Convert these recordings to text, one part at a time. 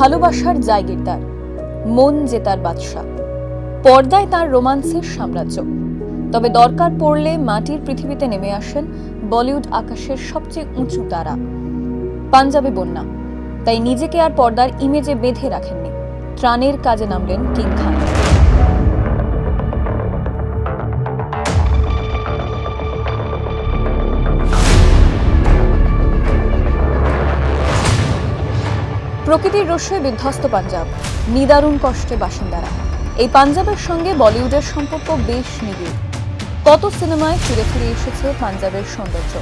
ভালোবাসার জায়গিরদার মন জেতার বাদশাহ। পর্দায় তার রোমান্সের সাম্রাজ্য। তবে দরকার পড়লে মাটির পৃথিবীতে নেমে আসেন বলিউড আকাশের সবচেয়ে উঁচু তারা, পাঞ্জাবে বন্যা। তাই নিজেকে আর পর্দার ইমেজে বেঁধে রাখেননি। ত্রাণের কাজে নামলেন কিং খান। প্রকৃতির রস্যে বিধ্বস্ত পাঞ্জাব। নিদারুণ কষ্টে বাসিন্দারা। এই পাঞ্জাবের সঙ্গে বলিউডের সম্পর্ক বেশ নিবিড়। কত সিনেমায় ফিরে ফিরে এসেছে পাঞ্জাবের সৌন্দর্য?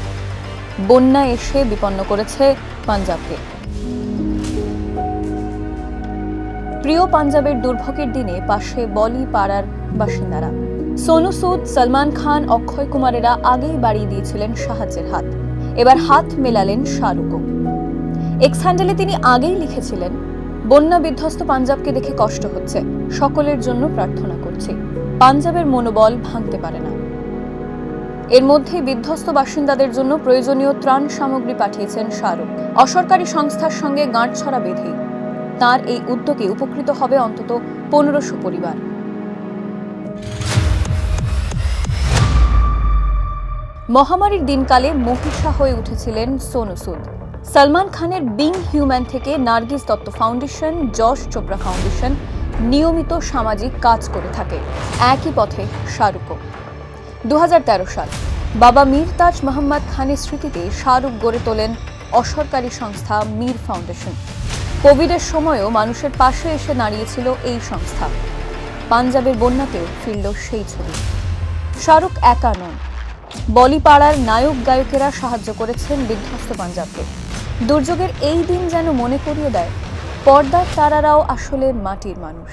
বন্যা এসে বিপন্ন করেছে পাঞ্জাবকে। প্রিয় পাঞ্জাবের দুর্ভোগের দিনে পাশে বলি পাড়ার বাসিন্দারা। সোনু সুদ, সলমান খান, অক্ষয় কুমারেরা আগেই বাড়িয়ে দিয়েছিলেন সাহায্যের হাত। এবার হাত মেলালেন শাহরুখও। এক্স হ্যান্ডেলে তিনি আগেই লিখেছিলেন, বন্যা বিধ্বস্ত পাঞ্জাবকে দেখে কষ্ট হচ্ছে, সকলের জন্য প্রার্থনা করছি, পাঞ্জাবের মনোবল ভাঙতে পারে না। এর মধ্যে বিধ্বস্ত বাসিন্দাদের জন্য প্রয়োজনীয় ত্রাণ সামগ্রী পাঠিয়েছেন শাহরুখ। অসরকারি সংস্থার সঙ্গে গাঁটছড়া বেঁধেই তার এই উদ্যোগে উপকৃত হবে অন্তত পনেরোশো পরিবার। মহামারীর দিনকালে মহিষা হয়ে উঠেছিলেন সোনু সুদ। সলমান খানের বিং হিউম্যান থেকে নার্গিস দত্ত ফাউন্ডেশন যশ চোপড়া ফাউন্ডেশন নিয়মিত সামাজিক কাজ করে থাকে। একই পথে শাহরুখও দু হাজার তেরো সাল বাবা মীর তাজ মোহাম্মদ খানের স্মৃতিতে শাহরুখ গড়ে তোলেন অসরকারি সংস্থা মীর ফাউন্ডেশন। কোভিডের সময়ও মানুষের পাশে এসে দাঁড়িয়েছিল এই সংস্থা। পাঞ্জাবের বন্যাতেও ফিরল সেই ছবি। শাহরুখ একা নন। বলিপাড়ার নায়ক গায়কেরা সাহায্য করেছেন বিধ্বস্ত পাঞ্জাবকে। দুর্যোগের এই দিন যেন মনে করিয়ে দেয়, পর্দার তারারাও আসলে মাটির মানুষ।